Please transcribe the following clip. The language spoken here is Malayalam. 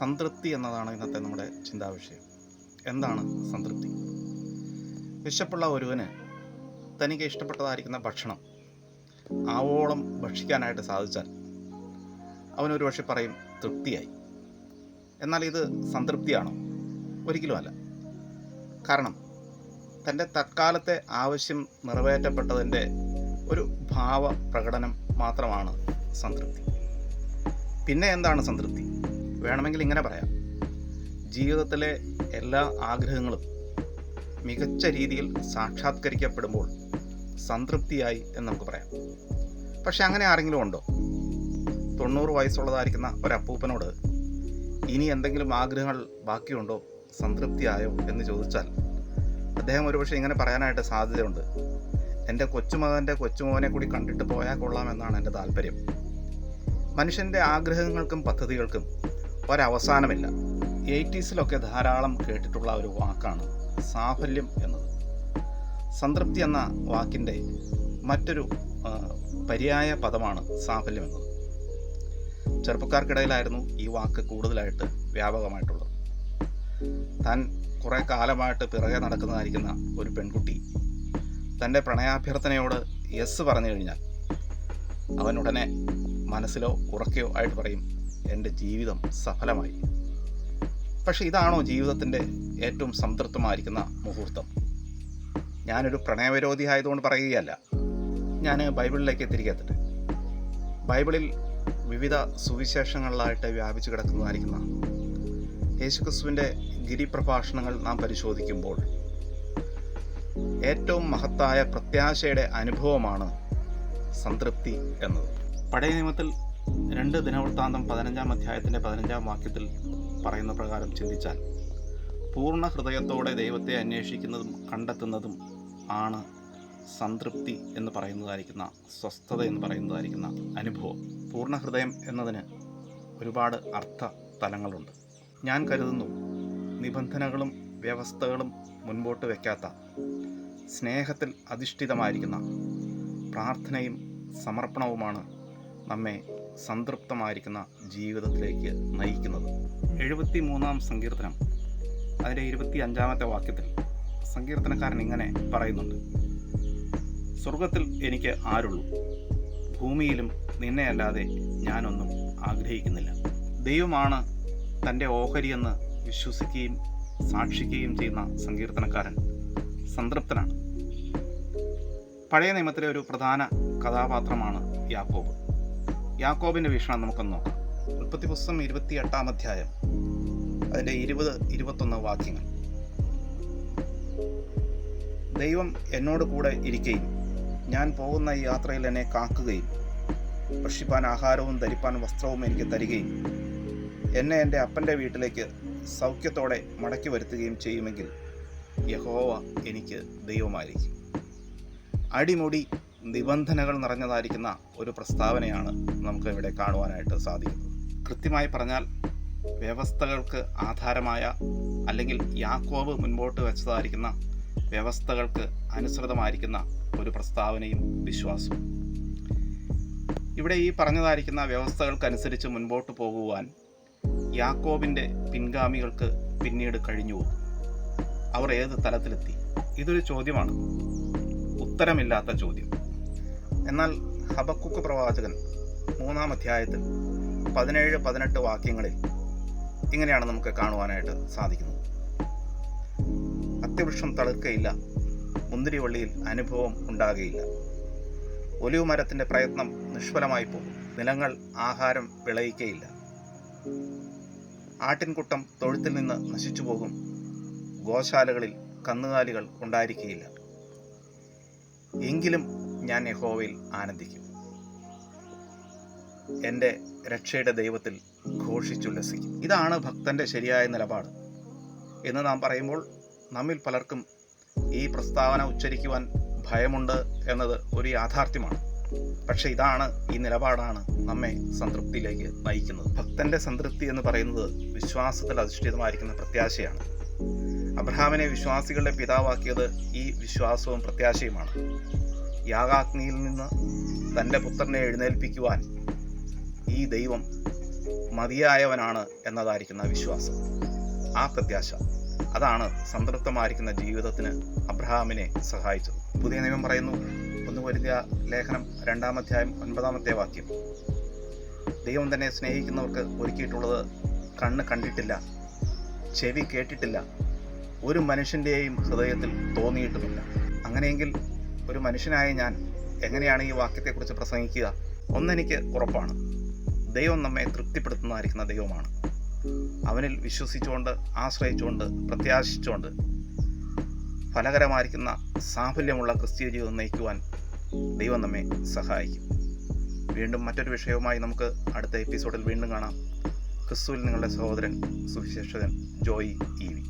സംതൃപ്തി എന്നതാണ് ഇന്നത്തെ നമ്മുടെ ചിന്താവിഷയം. എന്താണ് സംതൃപ്തി? വിശപ്പുള്ള ഒരുവന് തനിക്ക് ഇഷ്ടപ്പെട്ടതായിരിക്കുന്ന ഭക്ഷണം ആവോളം ഭക്ഷിക്കാനായിട്ട് സാധിച്ചാൽ അവനൊരു പക്ഷെ പറയും തൃപ്തിയായി. എന്നാൽ ഇത് സംതൃപ്തിയാണോ? ഒരിക്കലുമല്ല. കാരണം തന്റെ തൽക്കാലത്തെ ആവശ്യം നിറവേറ്റപ്പെട്ടതിന്റെ ഒരു ഭാവ പ്രകടനം മാത്രമാണ് സംതൃപ്തി. പിന്നെ എന്താണ് സംതൃപ്തി? വേണമെങ്കിൽ ഇങ്ങനെ പറയാം. ജീവിതത്തിലെ എല്ലാ ആഗ്രഹങ്ങളും മികച്ച രീതിയിൽ സാക്ഷാത്കരിക്കപ്പെടുമ്പോൾ സംതൃപ്തിയായി എന്ന് നമുക്ക് പറയാം. പക്ഷെ അങ്ങനെ ആരെങ്കിലും ഉണ്ടോ? തൊണ്ണൂറ് വയസ്സുള്ളതായിരിക്കുന്ന ഒരപ്പൂപ്പനോട് ഇനി എന്തെങ്കിലും ആഗ്രഹങ്ങൾ ബാക്കിയുണ്ടോ? സംതൃപ്തിയായോ എന്ന് ചോദിച്ചാൽ അദ്ദേഹം ഒരുപക്ഷെ ഇങ്ങനെ പറയാനായിട്ട് സാധ്യതയുണ്ട്. എന്റെ കൊച്ചുമകന്റെ കൊച്ചുമോനെ കൂടി കണ്ടിട്ട് പോയാൽ കൊള്ളാമെന്നാണ് എന്റെ താല്പര്യം. മനുഷ്യന്റെ ആഗ്രഹങ്ങൾക്കും പദ്ധതികൾക്കും ഒരവസാനമില്ല. എയ്റ്റീസിലൊക്കെ ധാരാളം കേട്ടിട്ടുള്ള ഒരു വാക്കാണ് സാഫല്യം എന്നത്. സംതൃപ്തി എന്ന വാക്കിന്റെ മറ്റൊരു പര്യായ പദമാണ് സാഫല്യം എന്നത്. ചെറുപ്പക്കാർക്കിടയിലായിരുന്നു ഈ വാക്ക് കൂടുതലായിട്ട് വ്യാപകമായിട്ടുള്ളത്. താൻ കുറേ കാലമായിട്ട് പിറകെ നടക്കുന്നതായിരിക്കുന്ന ഒരു പെൺകുട്ടി. തന്റെ പ്രണയാഭ്യർത്ഥനയോട് യെസ് പറഞ്ഞു കഴിഞ്ഞാൽ അവൻ ഉടനെ മനസ്സിലോ ഉറക്കയോ ആയിട്ട് പറയും എന്റെ ജീവിതം സഫലമായി. പക്ഷെ ഇതാണോ ജീവിതത്തിന്റെ ഏറ്റവും സംതൃപ്തമായിരിക്കുന്ന മുഹൂർത്തം? ഞാനൊരു പ്രണയവിരോധി ആയതുകൊണ്ട് പറയുകയല്ല. ഞാൻ ബൈബിളിലേക്ക് തിരികെ എത്തട്ടെ ബൈബിളിൽ വിവിധ സുവിശേഷങ്ങളിലായിട്ട് വ്യാപിച്ചു കിടക്കുന്നതായിരിക്കുന്ന യേശുക്രിസ്തുവിന്റെ ഗിരിപ്രഭാഷണങ്ങൾ നാം പരിശോധിക്കുമ്പോൾ ഏറ്റവും മഹത്തായ പ്രത്യാശയുടെ അനുഭവമാണ് സംതൃപ്തി എന്നത്. പഴയ നിയമത്തിൽ രണ്ട് ദിനവൃത്താന്തം പതിനഞ്ചാം അധ്യായത്തിന്റെ പതിനഞ്ചാം വാക്യത്തിൽ പറയുന്ന പ്രകാരം ചിന്തിച്ചാൽ പൂർണ ഹൃദയത്തോടെ ദൈവത്തെ അന്വേഷിക്കുന്നതും കണ്ടെത്തുന്നതും ആണ് സംതൃപ്തി എന്ന് പറയുന്നതായിരിക്കുന്ന സ്വസ്ഥത എന്ന് പറയുന്നതായിരിക്കുന്ന അനുഭവം. പൂർണ ഹൃദയം എന്നതിന് ഒരുപാട് അർത്ഥ തലങ്ങളുണ്ട് ഞാൻ കരുതുന്നു നിബന്ധനകളും വ്യവസ്ഥകളും മുൻപോട്ട് വയ്ക്കാത്ത സ്നേഹത്തിൽ അധിഷ്ഠിതമായിരിക്കുന്ന പ്രാർത്ഥനയും സമർപ്പണവുമാണ് നമ്മെ സംതൃപ്തമായിരിക്കുന്ന ജീവിതത്തിലേക്ക് നയിക്കുന്നത്. എഴുപത്തി മൂന്നാം സങ്കീർത്തനം. അതിന്റെ ഇരുപത്തി അഞ്ചാമത്തെ വാക്യത്തിൽ സങ്കീർത്തനക്കാരൻ ഇങ്ങനെ പറയുന്നുണ്ട്. സ്വർഗത്തിൽ എനിക്ക് ആരുള്ളൂ. ഭൂമിയിലും നിന്നെയല്ലാതെ ഞാനൊന്നും ആഗ്രഹിക്കുന്നില്ല. ദൈവമാണ് തന്റെ ഓഹരിയെന്ന് വിശ്വസിക്കുകയും സാക്ഷിക്കുകയും ചെയ്യുന്ന സങ്കീർത്തനക്കാരൻ സംതൃപ്തനാണ്. പഴയ നിയമത്തിലെ ഒരു പ്രധാന കഥാപാത്രമാണ് യാക്കോബ്. യാക്കോബിന്റെ വീക്ഷണം നമുക്കൊന്ന് നോക്കാം. ഉൽപ്പത്തി പുസ്തകം ഇരുപത്തി എട്ടാം അധ്യായം. അതിന്റെ ഇരുപത് ഇരുപത്തൊന്ന് വാക്യങ്ങൾ. ദൈവം എന്നോട് കൂടെ ഇരിക്കുകയും ഞാൻ പോകുന്ന ഈ യാത്രയിൽ എന്നെ കാക്കുകയും ഭക്ഷിപ്പാൻ ആഹാരവും ധരിപ്പാൻ വസ്ത്രവും എനിക്ക് തരികയും എന്നെ എന്റെ അപ്പന്റെ വീട്ടിലേക്ക് സൗഖ്യത്തോടെ മടക്കി വരുത്തുകയും ചെയ്യുമെങ്കിൽ യഹോവ എനിക്ക് ദൈവമായിരിക്കും. അടിമുടി നിബന്ധനകൾ നിറഞ്ഞതായിരിക്കുന്ന ഒരു പ്രസ്താവനയാണ് നമുക്ക് ഇവിടെ കാണുവാനായിട്ട് സാധിക്കുന്നത്. കൃത്യമായി പറഞ്ഞാൽ വ്യവസ്ഥകൾക്ക് ആധാരമായ അല്ലെങ്കിൽ യാക്കോബ് മുൻപോട്ട് വെച്ചതായിരിക്കുന്ന വ്യവസ്ഥകൾക്ക് അനുസൃതമായിരിക്കുന്ന ഒരു പ്രസ്താവനയും വിശ്വാസവും. ഇവിടെ ഈ പറഞ്ഞതായിരിക്കുന്ന വ്യവസ്ഥകൾക്കനുസരിച്ച് മുൻപോട്ട് പോകുവാൻ യാക്കോബിന്റെ പിൻഗാമികൾക്ക് പിന്നീട് കഴിഞ്ഞു അവർ ഏത് തലത്തിലെത്തി? ഇതൊരു ചോദ്യമാണ്. ഉത്തരമില്ലാത്ത ചോദ്യം. എന്നാൽ ഹബക്കുക്ക് പ്രവാചകൻ മൂന്നാം അധ്യായത്തിൽ പതിനേഴ് പതിനെട്ട് വാക്യങ്ങളിൽ ഇങ്ങനെയാണ് നമുക്ക് കാണുവാനായിട്ട് സാധിക്കുന്നത്. അത്യവൃക്ഷം തളിർക്കയില്ല മുന്തിരിവള്ളിയിൽ അനുഭവം ഉണ്ടാകുകയില്ല. ഒലിവ് മരത്തിന്റെ പ്രയത്നം നിഷ്ഫലമായി പോകും നിലങ്ങൾ ആഹാരം വിളയിക്കയില്ല. ആട്ടിൻകുട്ടം തൊഴുത്തിൽ നിന്ന് നശിച്ചു പോകും ഗോശാലകളിൽ കന്നുകാലികൾ ഉണ്ടായിരിക്കുകയില്ല എങ്കിലും ഞാൻ യഹോവയിൽ ആനന്ദിക്കും. എന്റെ രക്ഷയുടെ ദൈവത്തിൽ ഘോഷിച്ചുല്ലസിക്കും. ഇതാണ് ഭക്തന്റെ ശരിയായ നിലപാട്. എന്ന് നാം പറയുമ്പോൾ നമ്മിൽ പലർക്കും ഈ പ്രസ്താവന ഉച്ചരിക്കുവാൻ ഭയമുണ്ട് എന്നത് ഒരു യാഥാർത്ഥ്യമാണ്. പക്ഷെ ഇതാണ് ഈ നിലപാടാണ് നമ്മെ സംതൃപ്തിയിലേക്ക് നയിക്കുന്നത്. ഭക്തന്റെ സംതൃപ്തി എന്ന് പറയുന്നത് വിശ്വാസത്തിൽ അധിഷ്ഠിതമായിരിക്കുന്ന പ്രത്യാശയാണ്. അബ്രഹാമിനെ വിശ്വാസികളുടെ പിതാവാക്കിയത് ഈ വിശ്വാസവും പ്രത്യാശയുമാണ്. യാഗാഗ്നിയിൽ നിന്ന് തന്റെ പുത്രനെ എഴുന്നേൽപ്പിക്കുവാൻ ഈ ദൈവം മതിയായവനാണ് എന്നതായിരിക്കുന്ന വിശ്വാസം ആ പ്രത്യാശ. അതാണ് സംതൃപ്തമായിരിക്കുന്ന ജീവിതത്തിന് അബ്രഹാമിനെ സഹായിച്ചത്. പുതിയ നിയമം പറയുന്നു ഒന്ന് വരുന്ന ലേഖനം രണ്ടാമധ്യായം ഒൻപതാമത്തെ വാക്യം. ദൈവം തന്നെ സ്നേഹിക്കുന്നവർക്ക് ഒരുക്കിയിട്ടുള്ളത് കണ്ണ് കണ്ടിട്ടില്ല ചെവി കേട്ടിട്ടില്ല ഒരു മനുഷ്യന്റെയും ഹൃദയത്തിൽ തോന്നിയിട്ടുമില്ല. അങ്ങനെയെങ്കിൽ ഒരു മനുഷ്യനായ ഞാൻ എങ്ങനെയാണ് ഈ വാക്യത്തെക്കുറിച്ച് പ്രസംഗിക്കുക? ഒന്നെനിക്ക് ഉറപ്പാണ്. ദൈവം നമ്മെ തൃപ്തിപ്പെടുത്തുന്നതായിരിക്കുന്ന ദൈവമാണ്. അവനിൽ വിശ്വസിച്ചുകൊണ്ട് ആശ്രയിച്ചുകൊണ്ട് പ്രത്യാശിച്ചുകൊണ്ട് ഫലകരമായിരിക്കുന്ന സാഫല്യമുള്ള ക്രിസ്തീയ ജീവിതം നയിക്കുവാൻ ദൈവം നമ്മെ സഹായിക്കും. വീണ്ടും മറ്റൊരു വിഷയവുമായി നമുക്ക് അടുത്ത എപ്പിസോഡിൽ വീണ്ടും കാണാം. ക്രിസ്തുവിൽ നിങ്ങളുടെ സഹോദരൻ സുവിശേഷകൻ ജോയി ഇ വി